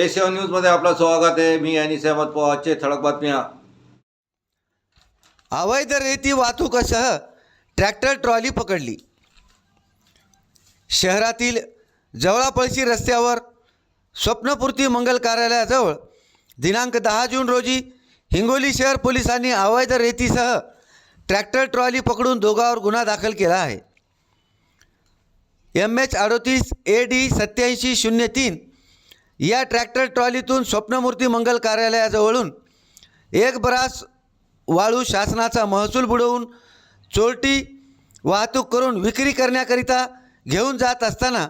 Asian न्यूजमध्ये आपलं स्वागत आहे. मी आणि सहमत पवारचे ठळक बातम्या. अवैध रेती वाहतुकासह ट्रॅक्टर ट्रॉली पकडली. शहरातील जवळापळशी रस्त्यावर स्वप्नपूर्ती मंगल कार्यालयाजवळ दिनांक दहा जून रोजी हिंगोली शहर पोलिसांनी अवैध रेतीसह ट्रॅक्टर ट्रॉली पकडून दोघांवर गुन्हा दाखल केला आहे. एम एच अडोतीस ए डी सत्याऐंशी शून्य तीन या ट्रॅक्टर ट्रॉलीतून स्वप्नमूर्ती मंगल कार्यालयाजवळून एक बरास वाळू शासनाचा महसूल बुडवून चोरटी वाहतूक करून विक्री करण्याकरिता घेऊन जात असताना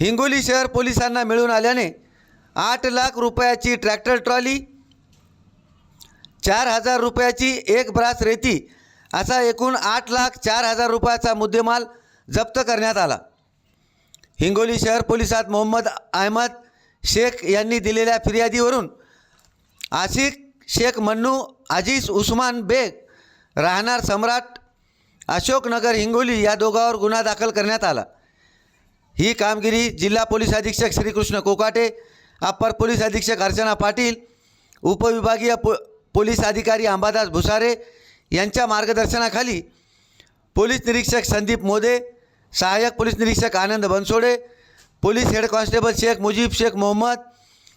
हिंगोली शहर पोलिसांना मिळून आल्याने आठ लाख रुपयाची ट्रॅक्टर ट्रॉली चार हजार रुपयाची एक ब्रास रेती असा एकूण आठ लाख चार हजार रुपयाचा मुद्देमाल जप्त करण्यात आला. हिंगोली शहर पोलिसात मोहम्मद अहमद शेख यांनी दिलेल्या फिर्यादीवरून आशिक शेख मन्नू अजीज उस्मान बेग राहणार सम्राट अशोकनगर हिंगोली या दोघांवर गुन्हा दाखल करण्यात आला. ही कामगिरी जिल्हा पोलीस अधीक्षक श्रीकृष्ण कोकाटे अप्पर पोलीस अधीक्षक अर्चना पाटील उपविभागीय पो पोलीस अधिकारी अंबादास भुसारे यांच्या मार्गदर्शनाखाली पोलीस निरीक्षक संदीप मोदे सहाय्यक पोलीस निरीक्षक Anand Bansode police head constable Shaikh Mujeeb Shaikh Mohammad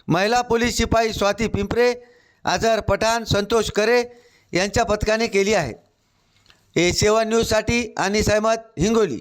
महिला पोलीस शिपाई स्वाती पिंपरे आझार पठाण संतोष करे यांच्या पथकाने केली आहे. ए सेवा न्यूजसाठी आणि सहमत हिंगोली.